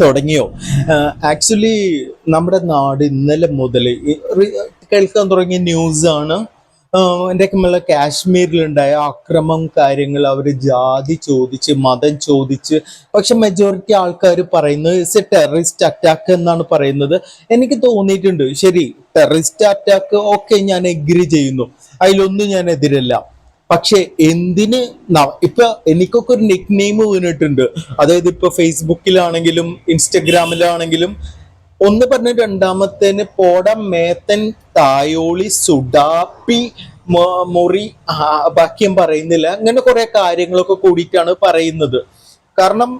തുടങ്ങിയോ? ആക്ച്വലി നമ്മുടെ നാട് ഇന്നലെ മുതൽ കേൾക്കാൻ തുടങ്ങിയ ന്യൂസാണ് എന്റെ നമ്മളെ കാശ്മീരിലുണ്ടായ അക്രമം കാര്യങ്ങൾ അവർ ജാതി ചോദിച്ച് മതം ചോദിച്ച് പക്ഷെ മെജോറിറ്റി ആൾക്കാർ പറയുന്നത് ഇറ്റ്സ് എ ടെററിസ്റ്റ് അറ്റാക്ക് എന്നാണ് പറയുന്നത്. എനിക്ക് തോന്നിയിട്ടുണ്ട് ശരി ടെററിസ്റ്റ് അറ്റാക്ക് ഓക്കെ ഞാൻ എഗ്രി ചെയ്യുന്നു. അതിലൊന്നും ഞാൻ എതിരല്ല. പക്ഷെ എന്തിന് ഇപ്പൊ എനിക്കൊക്കെ ഒരു നിക് നെയിം വീണിട്ടുണ്ട്. അതായത് ഇപ്പൊ ഫേസ്ബുക്കിലാണെങ്കിലും ഇൻസ്റ്റഗ്രാമിലാണെങ്കിലും ഒന്ന് പറഞ്ഞ രണ്ടാമത്തേന് പോട മേത്തൻ തായോളി സുഡാപ്പി മുറി ബാക്കിയും പറയുന്നില്ല. അങ്ങനെ കുറെ കാര്യങ്ങളൊക്കെ കൂടിയിട്ടാണ് പറയുന്നത്. കാരണം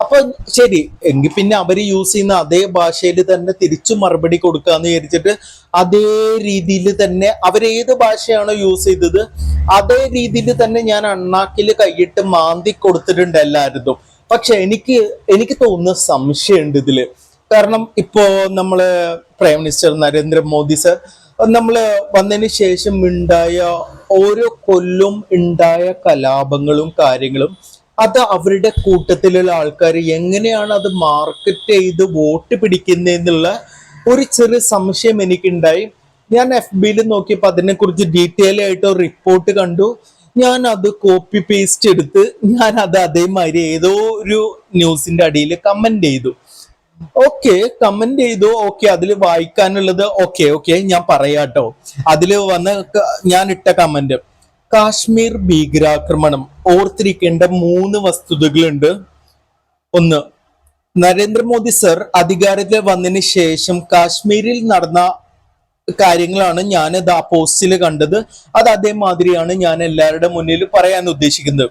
അപ്പൊ ശരി എങ്കിൽ പിന്നെ അവർ യൂസ് ചെയ്യുന്ന അതേ ഭാഷയിൽ തന്നെ തിരിച്ചു മറുപടി കൊടുക്കാന്ന് വിചാരിച്ചിട്ട് അതേ രീതിയിൽ തന്നെ അവരേത് ഭാഷയാണോ യൂസ് ചെയ്തത് അതേ രീതിയിൽ തന്നെ ഞാൻ അണ്ണാക്കിൽ കൈയിട്ട് മാന്തി കൊടുത്തിട്ടുണ്ട് എല്ലാവരും പക്ഷെ എനിക്ക് എനിക്ക് തോന്നുന്ന സംശയമുണ്ട് ഇതിൽ. കാരണം ഇപ്പോ നമ്മൾ പ്രൈം മിനിസ്റ്റർ നരേന്ദ്രമോദി സർ നമ്മൾ വന്നതിന് ശേഷം ഉണ്ടായ ഓരോ കൊല്ലും ഉണ്ടായ കലാപങ്ങളും കാര്യങ്ങളും അത് അവരുടെ കൂട്ടത്തിലുള്ള ആൾക്കാർ എങ്ങനെയാണ് അത് മാർക്കറ്റ് ചെയ്ത് വോട്ട് പിടിക്കുന്നതെന്നുള്ള ഒരു ചെറിയ സംശയം എനിക്കുണ്ടായി. ഞാൻ എഫ് ബിയിൽ നോക്കിയപ്പോൾ അതിനെക്കുറിച്ച് ഡീറ്റെയിൽ ആയിട്ട് റിപ്പോർട്ട് കണ്ടു. ഞാൻ അത് കോപ്പി പേസ്റ്റ് എടുത്ത് ഞാൻ അത് അതേമാതിരി ഏതോ ഒരു ന്യൂസിന്റെ അടിയിൽ കമന്റ് ചെയ്തു. ഓക്കെ കമന്റ് ചെയ്തു. ഓക്കെ അതിൽ വായിക്കാനുള്ളത് ഓക്കെ ഓക്കെ ഞാൻ പറയാട്ടോ. അതിൽ വന്ന ഞാൻ ഇട്ട കമന്റ് കാശ്മീർ ഭീകരാക്രമണം. ഓർത്തിരിക്കേണ്ട മൂന്ന് വസ്തുതകളുണ്ട്. ഒന്ന് നരേന്ദ്രമോദി സർ അധികാരത്തിൽ വന്നതിന് ശേഷം കാശ്മീരിൽ നടന്ന കാര്യങ്ങളാണ് ഞാൻ ആ പോസ്റ്റിൽ കണ്ടത്. അത് അതേമാതിരിയാണ് ഞാൻ എല്ലാവരുടെ മുന്നിൽ പറയാൻ ഉദ്ദേശിക്കുന്നത്.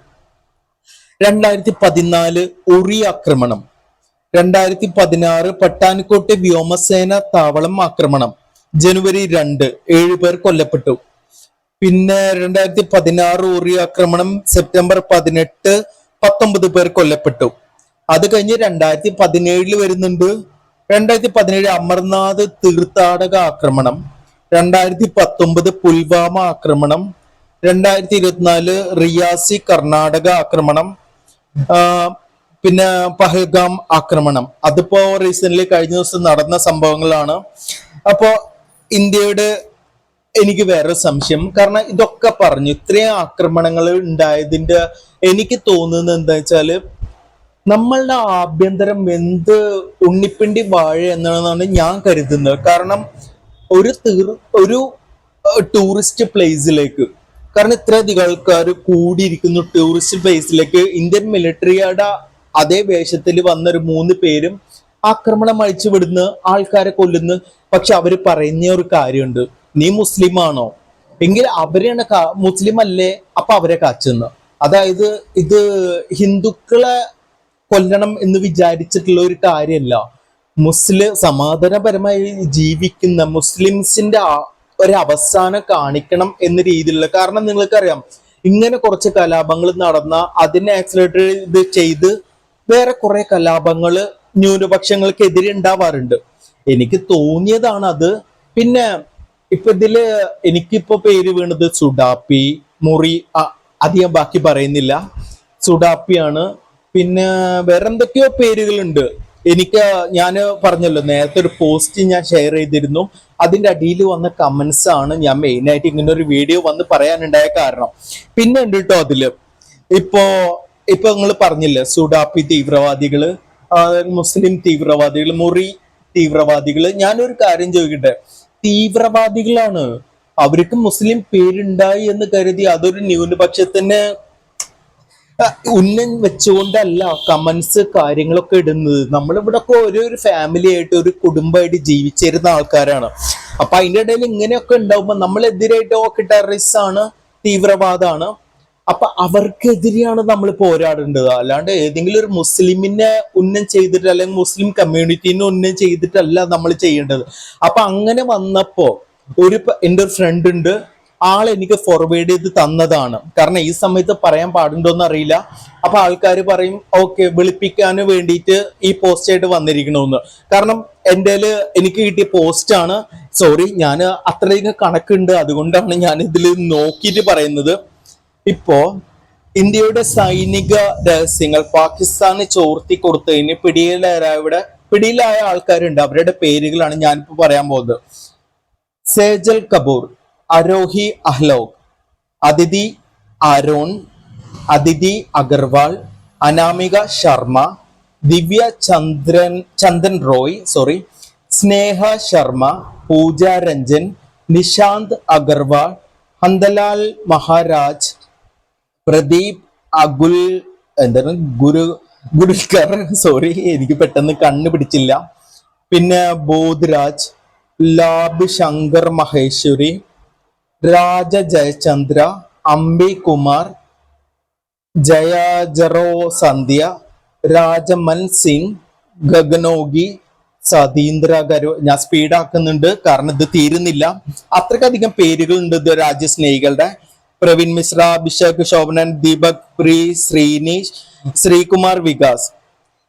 രണ്ടായിരത്തി പതിനാല് ഉറി ആക്രമണം. രണ്ടായിരത്തി പതിനാറ് പട്ടാൻകോട്ട് വ്യോമസേന താവളം ആക്രമണം. ജനുവരി രണ്ട് ഏഴ് പേർ കൊല്ലപ്പെട്ടു. പിന്നെ രണ്ടായിരത്തി പതിനാറ് ഉറി ആക്രമണം സെപ്റ്റംബർ പതിനെട്ട് പത്തൊമ്പത് പേർ കൊല്ലപ്പെട്ടു. അത് കഴിഞ്ഞ് രണ്ടായിരത്തി പതിനേഴിൽ വരുന്നുണ്ട്. രണ്ടായിരത്തി പതിനേഴ് അമർനാഥ് തീർത്ഥാടക ആക്രമണം. രണ്ടായിരത്തി പത്തൊമ്പത് പുൽവാമ ആക്രമണം. രണ്ടായിരത്തി ഇരുപത്തിനാല് റിയാസി കർണാടക ആക്രമണം. പിന്നെ പഹൽഗാം ആക്രമണം. അതിപ്പോ റീസെന്റ് കഴിഞ്ഞ ദിവസം നടന്ന സംഭവങ്ങളാണ്. അപ്പോ ഇന്ത്യയുടെ എനിക്ക് വേറെ സംശയം. കാരണം ഇതൊക്കെ പറഞ്ഞു ഇത്രയും ആക്രമണങ്ങൾ ഉണ്ടായതിന്റെ എനിക്ക് തോന്നുന്നത് എന്താ വെച്ചാൽ നമ്മളുടെ ആഭ്യന്തരം എന്ത് ഉണ്ണിപ്പിണ്ടി വാഴ എന്നാണ് ഞാൻ കരുതുന്നത്. കാരണം ഒരു തീർ ഒരു ടൂറിസ്റ്റ് പ്ലേസിലേക്ക് കാരണം ഇത്രയധികം ആൾക്കാർ കൂടിയിരിക്കുന്നു ടൂറിസ്റ്റ് പ്ലേസിലേക്ക് ഇന്ത്യൻ മിലിറ്ററിയുടെ അതേ വേഷത്തിൽ വന്ന ഒരു മൂന്ന് പേരും ആക്രമണം അഴിച്ചു വിടുന്നു ആൾക്കാരെ കൊല്ലുന്നു. പക്ഷെ അവർ പറയുന്ന ഒരു കാര്യമുണ്ട്. നീ മുസ്ലിം ആണോ എങ്കിൽ അവരെയാണ് മുസ്ലിം അല്ലേ അപ്പൊ അവരെ കാച്ചുന്നു. അതായത് ഇത് ഹിന്ദുക്കളെ കൊല്ലണം എന്ന് വിചാരിച്ചിട്ടുള്ള ഒരു കാര്യമല്ല മുസ്ലിം സമാധാനപരമായി ജീവിക്കുന്ന മുസ്ലിംസിന്റെ ഒരു അവസാനം കാണിക്കണം എന്ന രീതിയിലുള്ള കാരണം നിങ്ങൾക്കറിയാം ഇങ്ങനെ കുറച്ച് കലാപങ്ങൾ നടന്ന അതിനെ ആക്സിലേറ്റർ ഇത് ചെയ്ത് വേറെ കുറെ കലാപങ്ങൾ ന്യൂനപക്ഷങ്ങൾക്കെതിരെ ഉണ്ടാവാറുണ്ട്. എനിക്ക് തോന്നിയതാണ് അത്. പിന്നെ ഇപ്പൊ ഇതിൽ എനിക്കിപ്പോ പേര് വീണത് സുഡാപ്പി മുറി അധികം ബാക്കി പറയുന്നില്ല. സുഡാപ്പിയാണ്. പിന്നെ വേറെ എന്തൊക്കെയോ പേരുകളുണ്ട്. എനിക്ക് ഞാൻ പറഞ്ഞല്ലോ നേരത്തെ ഒരു പോസ്റ്റ് ഞാൻ ഷെയർ ചെയ്തിരുന്നു. അതിന്റെ അടിയിൽ വന്ന കമന്റ്സ് ആണ് ഞാൻ മെയിൻ ആയിട്ട് ഇങ്ങനെ ഒരു വീഡിയോ വന്ന് പറയാനുണ്ടായ കാരണം. പിന്നെ ഉണ്ട് കേട്ടോ അതിൽ. ഇപ്പോ ഇപ്പൊ നിങ്ങൾ പറഞ്ഞില്ലേ സുഡാപ്പി തീവ്രവാദികൾ മുസ്ലിം തീവ്രവാദികൾ മുറി തീവ്രവാദികൾ ഞാനൊരു കാര്യം ചോദിക്കട്ടെ? തീവ്രവാദികളാണ്. അവർക്ക് മുസ്ലിം പേരുണ്ടായി എന്ന് കരുതി അതൊരു ന്യൂനപക്ഷത്തിന് ഉന്നം വെച്ചുകൊണ്ടല്ല കമന്റ്സ് കാര്യങ്ങളൊക്കെ ഇടുന്നത്. നമ്മളിവിടെ ഒക്കെ ഒരു ഒരു ഫാമിലി ആയിട്ട് ഒരു കുടുംബമായിട്ട് ജീവിച്ചിരുന്ന ആൾക്കാരാണ്. അപ്പൊ അതിന്റെ ഇടയിൽ ഇങ്ങനെയൊക്കെ ഉണ്ടാവുമ്പോ നമ്മളെതിരായിട്ട് ഓക്കെ ടെററിസ്റ്റ് ആണ് തീവ്രവാദമാണ്. അപ്പൊ അവർക്കെതിരെയാണ് നമ്മൾ പോരാടേണ്ടത്. അല്ലാണ്ട് ഏതെങ്കിലും ഒരു മുസ്ലിമിനെ ഉന്നം ചെയ്തിട്ട് അല്ലെങ്കിൽ മുസ്ലിം കമ്മ്യൂണിറ്റീനെ ഉന്നം ചെയ്തിട്ടല്ല നമ്മൾ ചെയ്യേണ്ടത്. അപ്പൊ അങ്ങനെ വന്നപ്പോ ഒരു എന്റെ ഒരു ഫ്രണ്ട് ഉണ്ട്. ആൾ എനിക്ക് ഫോർവേഡ് ചെയ്ത് തന്നതാണ്. കാരണം ഈ സമയത്ത് പറയാൻ പാടുണ്ടോന്ന് അറിയില്ല. അപ്പൊ ആൾക്കാർ പറയും ഓക്കെ വിളിപ്പിക്കാൻ വേണ്ടിയിട്ട് ഈ പോസ്റ്റ് ആയിട്ട് വന്നിരിക്കണമെന്ന് കാരണം എന്റെ എനിക്ക് കിട്ടിയ പോസ്റ്റ് ആണ്. സോറി ഞാൻ അത്രയും കണക്കുണ്ട്. അതുകൊണ്ടാണ് ഞാൻ ഇതിൽ നോക്കിയിട്ട് പറയുന്നത്. ഇപ്പോ ഇന്ത്യയുടെ സൈനിക രഹസ്യങ്ങൾ പാകിസ്ഥാന് ചോർത്തി കൊടുത്തതിന് പിടിയിലായവരുടെ പിടിയിലായ ആൾക്കാരുണ്ട്. അവരുടെ പേരുകളാണ് ഞാനിപ്പോ പറയാൻ പോകുന്നത്. സേജൽ കപൂർ അരോഹി അഹ്ലോക് അതിഥി അരോൺ അതിഥി അഗർവാൾ അനാമിക ശർമ്മ ദിവ്യ ചന്ദ്രൻ ചന്ദൻ റോയ് സോറി സ്നേഹ ശർമ്മ പൂജ രഞ്ജൻ നിശാന്ത് അഗർവാൾ ഹന്തലാൽ മഹാരാജ് പ്രദീപ് അഗുൽ എന്താണ്? ഗുരു ഗുരുൽക്കർ സോറി എനിക്ക് പെട്ടെന്ന് കണ്ണു പിടിച്ചില്ല. പിന്നെ ബോധരാജ് ലാബ് ശങ്കർ മഹേശ്വരി രാജ ജയചന്ദ്ര അംബി കുമാർ ജയാജറോ സന്ധ്യ രാജമൻ സിംഗ് ഗഗനോഗി സതീന്ദ്ര ഗരു ഞാൻ സ്പീഡാക്കുന്നുണ്ട് കാരണം ഇത് തീരുന്നില്ല. അത്രക്കധികം പേരുകളുണ്ട് ഇത് രാജ്യസ്നേഹികളുടെ. പ്രവീൺ മിശ്ര അഭിഷേക് ശോഭനൻ ദീപക് പ്രി ശ്രീനീഷ് ശ്രീകുമാർ വികാസ്.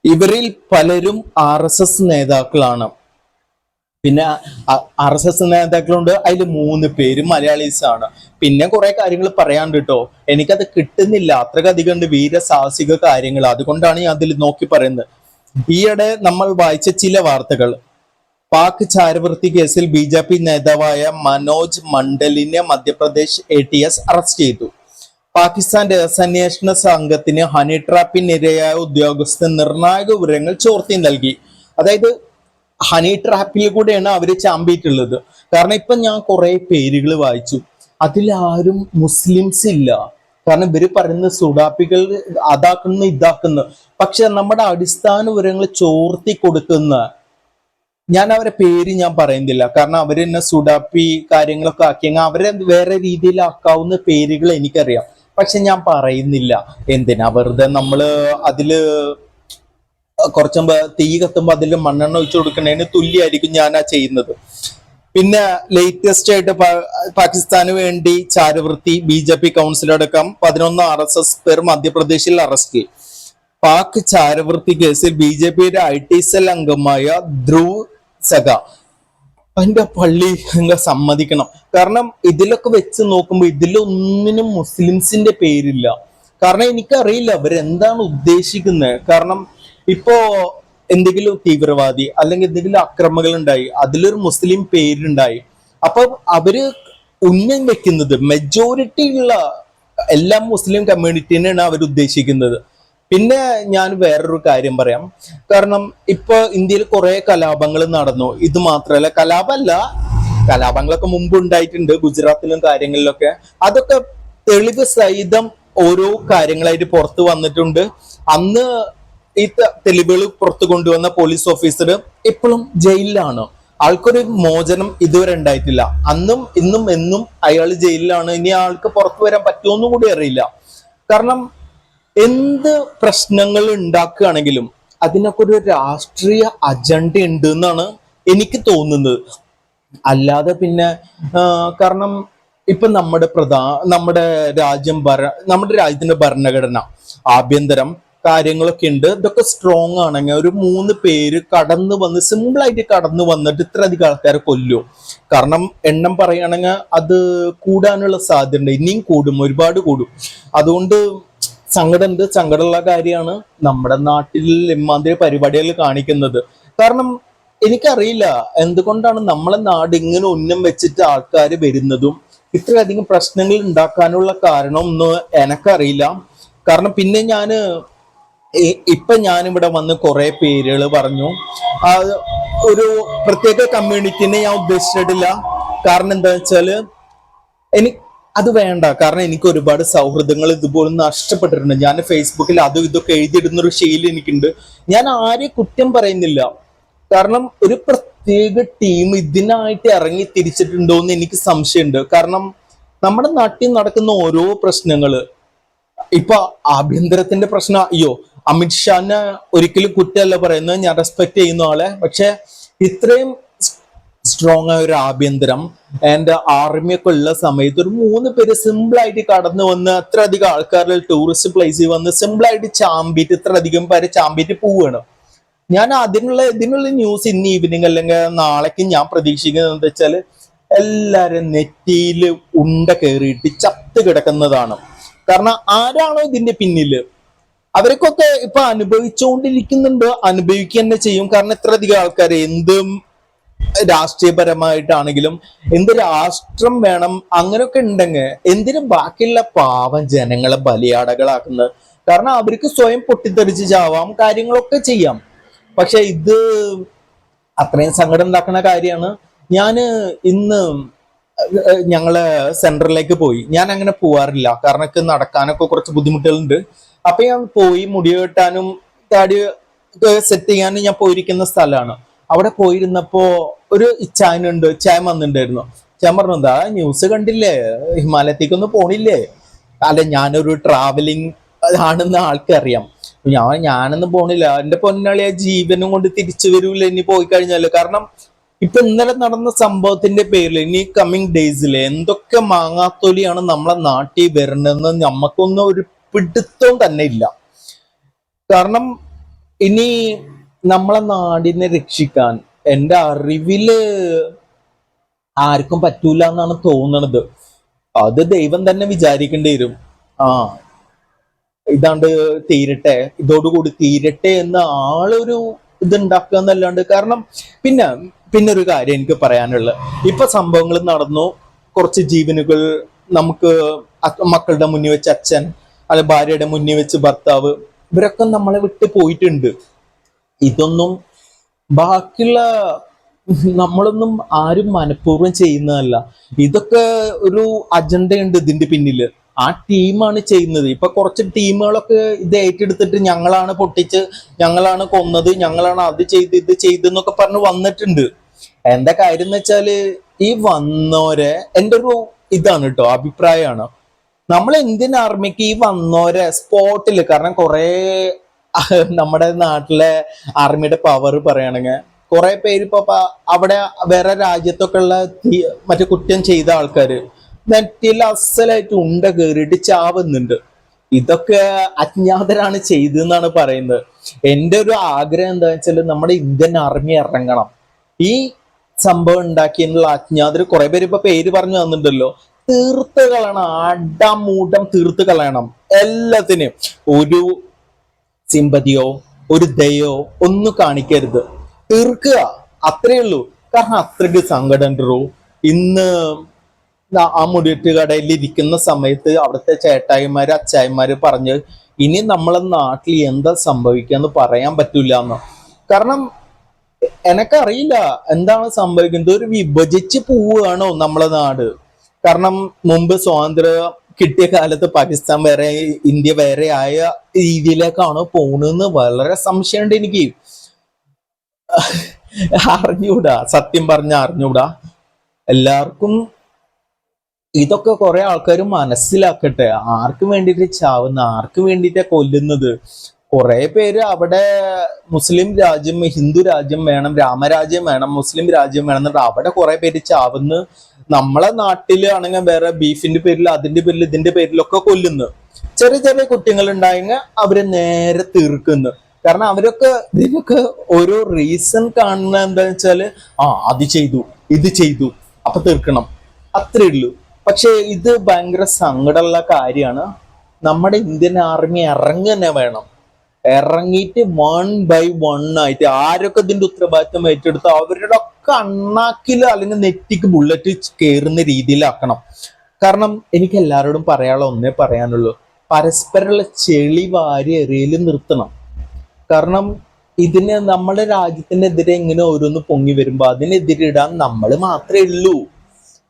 ഇവരിൽ പലരും ആർ എസ് എസ് നേതാക്കളാണ്. പിന്നെ ആർ എസ് എസ് നേതാക്കളുണ്ട്. അതിൽ മൂന്ന് പേര് മലയാളീസ് ആണ് പിന്നെ കുറെ കാര്യങ്ങൾ പറയാണ്ട് കേട്ടോ എനിക്കത് കിട്ടുന്നില്ല. അത്രയ്ക്കധികം ഉണ്ട് വീരസാഹസിക കാര്യങ്ങൾ. അതുകൊണ്ടാണ് ഞാൻ അതിൽ നോക്കി പറയുന്നത്. ഈയിടെ നമ്മൾ വായിച്ച ചില വാർത്തകൾ. പാക് ചാരവൃത്തി കേസിൽ ബി ജെ പി നേതാവായ Manoj മണ്ഡലിനെ Madhya Pradesh A T S arrest ചെയ്തു. പാകിസ്ഥാൻ രഹസ്യാന്വേഷണ സംഘത്തിന് ഹണി ട്രാപ്പിനിരയായ ഉദ്യോഗസ്ഥൻ നിർണായക വിവരങ്ങൾ ചോർത്തി നൽകി. അതായത് ഹണി ട്രാപ്പിൽ കൂടെയാണ് അവർ ചാമ്പിയിട്ടുള്ളത് കാരണം ഇപ്പൊ ഞാൻ കുറെ പേരുകൾ വായിച്ചു. അതിലാരും മുസ്ലിംസ് ഇല്ല. കാരണം ഇവർ പറയുന്ന സുഡാപ്പികൾ അതാക്കുന്നു ഇതാക്കുന്നു. പക്ഷെ നമ്മുടെ അടിസ്ഥാന വിവരങ്ങൾ ചോർത്തി കൊടുക്കുന്ന ഞാൻ അവരെ പേര് ഞാൻ പറയുന്നില്ല. കാരണം അവർ എന്നെ സുഡാപ്പി കാര്യങ്ങളൊക്കെ ആക്കിയെങ്കിൽ അവരെ വേറെ രീതിയിലാക്കാവുന്ന പേരുകൾ എനിക്കറിയാം. പക്ഷെ ഞാൻ പറയുന്നില്ല. എന്തിനാ? വെറുതെ നമ്മൾ അതിൽ കുറച്ചുമ്പോ തീ കത്തുമ്പോ അതിൽ മണ്ണെണ്ണ ഒഴിച്ചു കൊടുക്കുന്നതിന് തുല്യമായിരിക്കും ഞാൻ ആ ചെയ്യുന്നത്. പിന്നെ ലേറ്റസ്റ്റ് ആയിട്ട് പാകിസ്ഥാന് വേണ്ടി ചാരവൃത്തി ബി ജെ പി കൗൺസിലടക്കം പതിനൊന്ന് ആർ എസ് എസ് പേർ മധ്യപ്രദേശിൽ അറസ്റ്റ് പാക് ചാരവൃത്തി കേസിൽ ബി ജെ പിയുടെ ഐ ടി സെൽ അംഗമായ ധ്രുവ് സഗ അതിന്റെ പള്ളി നിങ്ങൾ സമ്മതിക്കണം. കാരണം ഇതിലൊക്കെ വെച്ച് നോക്കുമ്പോൾ ഇതിലൊന്നിനും മുസ്ലിംസിന്റെ പേരില്ല. കാരണം എനിക്കറിയില്ല അവരെന്താണ് ഉദ്ദേശിക്കുന്നത് കാരണം ഇപ്പോ എന്തെങ്കിലും തീവ്രവാദി അല്ലെങ്കിൽ എന്തെങ്കിലും അക്രമങ്ങൾ ഉണ്ടായി അതിലൊരു മുസ്ലിം പേരുണ്ടായി അപ്പൊ അവർ ഉന്നം വെക്കുന്നത് മെജോറിറ്റി ഉള്ള എല്ലാ മുസ്ലിം കമ്മ്യൂണിറ്റീനെയാണ് അവർ ഉദ്ദേശിക്കുന്നത്. പിന്നെ ഞാൻ വേറൊരു കാര്യം പറയാം. കാരണം ഇപ്പൊ ഇന്ത്യയിൽ കുറെ കലാപങ്ങൾ നടന്നു. ഇത് മാത്രമല്ല കലാപമല്ല കലാപങ്ങളൊക്കെ മുമ്പ് ഉണ്ടായിട്ടുണ്ട് ഗുജറാത്തിലും കാര്യങ്ങളിലൊക്കെ. അതൊക്കെ തെളിവ് സഹിതം ഓരോ കാര്യങ്ങളായിട്ട് പുറത്ത് വന്നിട്ടുണ്ട്. അന്ന് ഈ തെളിവുകൾ പുറത്തു കൊണ്ടുവന്ന പോലീസ് ഓഫീസർ ഇപ്പോഴും ജയിലിലാണ്. ആൾക്കൊരു മോചനം ഇതുവരെ ഉണ്ടായിട്ടില്ല. അന്നും ഇന്നും എന്നും അയാൾ ജയിലിലാണ്. ഇനി ആൾക്ക് പുറത്തു വരാൻ പറ്റുമെന്നും കൂടി അറിയില്ല. കാരണം എന്ത് പ്രശ്നങ്ങൾ ഉണ്ടാക്കുകയാണെങ്കിലും അതിനൊക്കെ ഒരു രാഷ്ട്രീയ അജണ്ട ഉണ്ട് എന്നാണ് എനിക്ക് തോന്നുന്നത്. അല്ലാതെ പിന്നെ കാരണം ഇപ്പൊ നമ്മുടെ പ്രധാ നമ്മുടെ രാജ്യം ഭര നമ്മുടെ രാജ്യത്തിന്റെ ഭരണഘടന ആഭ്യന്തരം കാര്യങ്ങളൊക്കെ ഉണ്ട്. ഇതൊക്കെ സ്ട്രോങ് ആണെങ്കിൽ ഒരു മൂന്ന് പേര് കടന്നു വന്ന് സിമ്പിൾ ആയിട്ട് കടന്നു വന്നിട്ട് ഇത്ര അധികം ആൾക്കാരെ കൊല്ലും. കാരണം എണ്ണം പറയുകയാണെങ്കിൽ അത് കൂടാനുള്ള സാധ്യത ഉണ്ട് ഇനിയും കൂടും ഒരുപാട് കൂടും. അതുകൊണ്ട് സങ്കടം എന്ത് സങ്കടമുള്ള കാര്യമാണ് നമ്മുടെ നാട്ടിൽ ഇമ്മാതിരി പരിപാടികൾ കാണിക്കുന്നത്. കാരണം എനിക്കറിയില്ല എന്തുകൊണ്ടാണ് നമ്മളെ നാട് ഇങ്ങനെ ഉന്നം വെച്ചിട്ട് ആൾക്കാർ വരുന്നതും ഇത്രയധികം പ്രശ്നങ്ങൾ ഉണ്ടാക്കാനുള്ള കാരണം ഒന്ന് എനക്കറിയില്ല. കാരണം പിന്നെ ഇ- ഇപ്പൊ ഞാനിവിടെ വന്ന് കുറെ പേരുകൾ പറഞ്ഞു. ഒരു പ്രത്യേക കമ്മ്യൂണിറ്റിനെ ഞാൻ ഉദ്ദേശിച്ചിട്ടില്ല. കാരണം എന്താ വെച്ചാൽ എനിക്ക് അത് വേണ്ട. കാരണം എനിക്ക് ഒരുപാട് സൗഹൃദങ്ങൾ ഇതുപോലെ നഷ്ടപ്പെട്ടിട്ടുണ്ട്. ഞാൻ ഫേസ്ബുക്കിൽ അതും ഇതൊക്കെ എഴുതിയിടുന്ന ഒരു ശൈലി എനിക്കുണ്ട്. ഞാൻ ആരെയും കുറ്റം പറയുന്നില്ല. കാരണം ഒരു പ്രത്യേക ടീം ഇതിനായിട്ട് ഇറങ്ങി തിരിച്ചിട്ടുണ്ടോ എന്ന് എനിക്ക് സംശയമുണ്ട്. കാരണം നമ്മുടെ നാട്ടിൽ നടക്കുന്ന ഓരോ പ്രശ്നങ്ങൾ ഇപ്പൊ ആഭ്യന്തരത്തിന്റെ പ്രശ്നം അയ്യോ അമിത്ഷാനെ ഒരിക്കലും കുറ്റമല്ല പറയുന്നത്. ഞാൻ റെസ്പെക്ട് ചെയ്യുന്ന ആളെ. പക്ഷെ ഇത്രയും സ്ട്രോങ് ആയ ഒരു ആഭ്യന്തരം. ആൻഡ് ആർമിയൊക്കെ ഉള്ള സമയത്ത് ഒരു മൂന്ന് പേര് സിമ്പിൾ ആയിട്ട് കടന്നു വന്ന് അത്ര അധികം ആൾക്കാരിൽ ടൂറിസ്റ്റ് പ്ലേസിൽ വന്ന് സിമ്പിൾ ആയിട്ട് ചാമ്പിയിട്ട് ഇത്ര അധികം പേര് ചാമ്പിയിട്ട് പോവുകയാണ്. ഞാൻ അതിനുള്ള ഇതിനുള്ള ന്യൂസ് ഇന്ന് ഈവനിങ് അല്ലെങ്കിൽ നാളേക്ക് ഞാൻ പ്രതീക്ഷിക്കുന്നത് എന്താ വെച്ചാൽ എല്ലാരും നെറ്റിയിൽ ഉണ്ട കയറിയിട്ട് ചത്ത് കിടക്കുന്നതാണ്. കാരണം ആരാണോ ഇതിന്റെ പിന്നിൽ അവർക്കൊക്കെ ഇപ്പൊ അനുഭവിച്ചുകൊണ്ടിരിക്കുന്നുണ്ട് അനുഭവിക്കുക തന്നെ ചെയ്യും. കാരണം ഇത്രയധികം ആൾക്കാർ എന്തും രാഷ്ട്രീയപരമായിട്ടാണെങ്കിലും എന്ത് രാഷ്ട്രം വേണം അങ്ങനെയൊക്കെ ഉണ്ടെങ്കിൽ എന്തിനും ബാക്കിയുള്ള പാവം ജനങ്ങളെ ബലിയാടകളാക്കുന്നത്. കാരണം അവർക്ക് സ്വയം പൊട്ടിത്തെറിച്ച് ചാവാം കാര്യങ്ങളൊക്കെ ചെയ്യാം. പക്ഷെ ഇത് അത്രയും സങ്കടം ഉണ്ടാക്കുന്ന കാര്യമാണ്. ഞാൻ ഇന്ന് ഞങ്ങൾ സെന്ററിലേക്ക് പോയി. ഞാൻ അങ്ങനെ പോവാറില്ല. കാരണം നടക്കാനൊക്കെ കുറച്ച് ബുദ്ധിമുട്ടുകളുണ്ട്. അപ്പൊ ഞാൻ പോയി മുടി വെട്ടാനും താടി സെറ്റ് ചെയ്യാനും ഞാൻ പോയിരിക്കുന്ന സ്ഥലമാണ്. അവിടെ പോയിരുന്നപ്പോ ഒരു ഇച്ചായനുണ്ട് ഇച്ചായൻ വന്നിട്ടുണ്ടായിരുന്നു. ഞാൻ പറഞ്ഞു എന്താ ന്യൂസ് കണ്ടില്ലേ? ഹിമാലയത്തേക്കൊന്നും പോണില്ലേ? അല്ല ഞാനൊരു ട്രാവലിംഗ് ആണെന്ന് ആൾക്കറിയാം. ഞാൻ ഞാനൊന്നും പോണില്ല. എന്റെ പൊന്നാളിയ ജീവനും കൊണ്ട് തിരിച്ചു വരൂല ഇനി പോയി കഴിഞ്ഞാൽ. കാരണം ഇപ്പൊ ഇന്നലെ നടന്ന സംഭവത്തിന്റെ പേരിൽ ഇനി കമ്മിങ് ഡേയ്സിൽ എന്തൊക്കെ മാങ്ങാത്തൊലിയാണ് നമ്മളെ നാട്ടിൽ വരണതെന്ന് നമുക്കൊന്നും ഒരു പിടുത്തവും തന്നെ ഇല്ല. കാരണം ഇനി നമ്മളെ നാടിനെ രക്ഷിക്കാൻ എന്റെ അറിവിൽ ആർക്കും പറ്റൂല എന്നാണ് തോന്നണത്. അത് ദൈവം തന്നെ വിചാരിക്കേണ്ടി വരും. ആ ഇതാണ്ട് തീരട്ടെ ഇതോടുകൂടി തീരട്ടെ എന്ന് ആളൊരു ഇതുണ്ടാക്കുക എന്നല്ലാണ്ട്. കാരണം പിന്നെ പിന്നെ ഒരു കാര്യം എനിക്ക് പറയാനുള്ളത്. ഇപ്പൊ സംഭവങ്ങൾ നടന്നു. കുറച്ച് ജീവനുകൾ നമുക്ക് മക്കളുടെ മുന്നിൽ വെച്ച് അച്ഛൻ അല്ലെ ഭാര്യയുടെ മുന്നിൽ വെച്ച് ഭർത്താവ് ഇവരൊക്കെ നമ്മളെ വിട്ട് പോയിട്ടുണ്ട്. ഇതൊന്നും ബാക്കിയുള്ള നമ്മളൊന്നും ആരും മനഃപൂർവം ചെയ്യുന്നതല്ല. ഇതൊക്കെ ഒരു അജണ്ടയുണ്ട് ഇതിന്റെ പിന്നിൽ. ആ ടീമാണ് ചെയ്യുന്നത്. ഇപ്പൊ കുറച്ച് ടീമുകളൊക്കെ ഇത് ഏറ്റെടുത്തിട്ട് ഞങ്ങളാണ് പൊട്ടിച്ച് ഞങ്ങളാണ് കൊന്നത് ഞങ്ങളാണ് അത് ചെയ്ത് ഇത് ചെയ്ത് എന്നൊക്കെ പറഞ്ഞ് വന്നിട്ടുണ്ട്. എന്താ കാര്യം എന്ന് വെച്ചാൽ ഈ വന്നോരെ എന്റെ ഒരു ഇതാണ് കേട്ടോ അഭിപ്രായമാണ്. നമ്മൾ ഇന്ത്യൻ ആർമിക്ക് ഈ വന്നോരെ സ്പോട്ടിൽ കാരണം കുറെ നമ്മുടെ നാട്ടിലെ ആർമിയുടെ പവർ പറയുകയാണെങ്കിൽ കുറെ പേര് ഇപ്പൊ അവിടെ വേറെ രാജ്യത്തൊക്കെ ഉള്ള മറ്റേ കുറ്റം ചെയ്ത ആൾക്കാര്. നെറ്റിൽ അസലായിട്ട് ഉണ്ട കയറിയിട്ട് ചാവുന്നുണ്ട് ഇതൊക്കെ അജ്ഞാതരാണ് ചെയ്തെന്നാണ് പറയുന്നത്. എന്റെ ഒരു ആഗ്രഹം എന്താ വെച്ചാൽ നമ്മുടെ ഇന്ത്യൻ ആർമി ഇറങ്ങണം. ഈ സംഭവം ഉണ്ടാക്കിയെന്നുള്ള അജ്ഞാതർ കുറെ പേര് ഇപ്പൊ പേര് പറഞ്ഞു തന്നിട്ടുണ്ടല്ലോ. തീർത്ത് കളയണം അടമൂടം തീർത്ത് കളയണം. എല്ലാത്തിനും. ഒരു സിമ്പതിയോ ഒരു ദയോ ഒന്നും കാണിക്കരുത്. തീർക്കുക. അത്രേ ഉള്ളൂ. കാരണം അത്രയ്ക്ക് സങ്കടം ഉണ്ടോ ഇന്ന് ആ മുടിയിട്ട് കടയിൽ ഇരിക്കുന്ന സമയത്ത് അവിടുത്തെ ചേട്ടായിമാര് അച്ചായന്മാര് പറഞ്ഞ് ഇനി നമ്മളെ നാട്ടിൽ എന്താ സംഭവിക്കാന്ന് പറയാൻ പറ്റൂല എന്ന് കാരണം എനക്കറിയില്ല എന്താണ് സംഭവിക്കുന്നത്. ഒരു വിഭജിച്ച് പോവുകയാണോ നമ്മളെ നാട്. കാരണം മുമ്പ് സ്വാതന്ത്ര്യം കിട്ടിയ കാലത്ത് പാകിസ്ഥാൻ വേറെ ഇന്ത്യ വേറെ ആയ രീതിയിലേക്കാണോ പോണെന്ന് വളരെ സംശയമുണ്ട് എനിക്ക്. അറിഞ്ഞൂടാ സത്യം പറഞ്ഞ അറിഞ്ഞൂടാ. എല്ലാവർക്കും ഇതൊക്കെ കുറെ ആൾക്കാർ മനസ്സിലാക്കട്ടെ. ആർക്ക് വേണ്ടിയിട്ട് ചാവുന്ന ആർക്ക് വേണ്ടിയിട്ടാണ് കൊല്ലുന്നത്. കുറെ പേര് അവിടെ മുസ്ലിം രാജ്യം ഹിന്ദു രാജ്യം വേണം രാമരാജ്യം വേണം മുസ്ലിം രാജ്യം വേണം എന്നിട്ട് അവിടെ കുറെ പേര് ചാവുന്നു. നമ്മളെ നാട്ടിൽ ആണെങ്കിൽ വേറെ ബീഫിന്റെ പേരിൽ അതിന്റെ പേരിൽ ഇതിന്റെ പേരിലൊക്കെ കൊല്ലുന്നു. ചെറിയ ചെറിയ കുറ്റങ്ങൾ ഉണ്ടായെങ്കിൽ അവരെ നേരെ തീർക്കുന്നു. കാരണം അവരൊക്കെ ഇതിനൊക്കെ ഓരോ റീസൺ കാണുന്ന എന്താന്ന് വെച്ചാൽ ആ അത് ചെയ്തു ഇത് ചെയ്തു അപ്പൊ തീർക്കണം. അത്രേ ഉള്ളൂ. പക്ഷെ ഇത് ഭയങ്കര സങ്കടമുള്ള കാര്യമാണ്. നമ്മുടെ ഇന്ത്യൻ ആർമി ഇറങ്ങുക തന്നെ വേണം. ഇറങ്ങിയിട്ട് വൺ ബൈ വൺ ആയിട്ട് ആരൊക്കെ ഇതിന്റെ ഉത്തരവാദിത്വം ഏറ്റെടുത്ത് അവരുടെ ഒക്കെ അണ്ണാക്കിൽ അല്ലെങ്കിൽ നെറ്റിക്ക് ബുള്ളറ്റ് കയറുന്ന രീതിയിലാക്കണം. കാരണം എനിക്ക് എല്ലാവരോടും പറയാനുള്ള ഒന്നേ പറയാനുള്ളൂ. പരസ്പരമുള്ള ചെളി വാരി എറിയലും നിർത്തണം. കാരണം ഇതിന് നമ്മുടെ രാജ്യത്തിനെതിരെ ഇങ്ങനെ ഓരോന്ന് പൊങ്ങി വരുമ്പോ അതിനെതിരെ ഇടാൻ നമ്മൾ മാത്രമേ ഉള്ളൂ.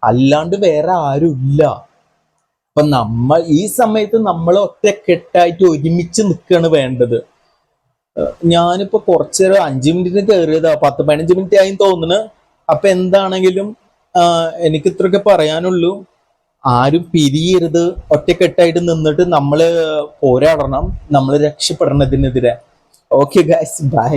അല്ലാണ്ട് വേറെ ആരും ഇല്ല. അപ്പൊ നമ്മൾ ഈ സമയത്ത് നമ്മൾ ഒറ്റക്കെട്ടായിട്ട് ഒരുമിച്ച് നിൽക്കുകയാണ് വേണ്ടത്. ഞാനിപ്പോ കുറച്ചേരം അഞ്ചു മിനിറ്റിന് കയറിയതാ പത്ത് പതിനഞ്ച് മിനിറ്റ് ആയി തോന്നുന്നു അപ്പൊ എന്താണെങ്കിലും എനിക്ക് ഇത്രയൊക്കെ പറയാനുള്ളൂ. ആരും പിരിയരുത്. ഒറ്റക്കെട്ടായിട്ട് നിന്നിട്ട് നമ്മൾ പോരാടണം. നമ്മൾ രക്ഷപ്പെടണം ഇതിനെതിരെ ഓക്കെ ഗൈസ് ബൈ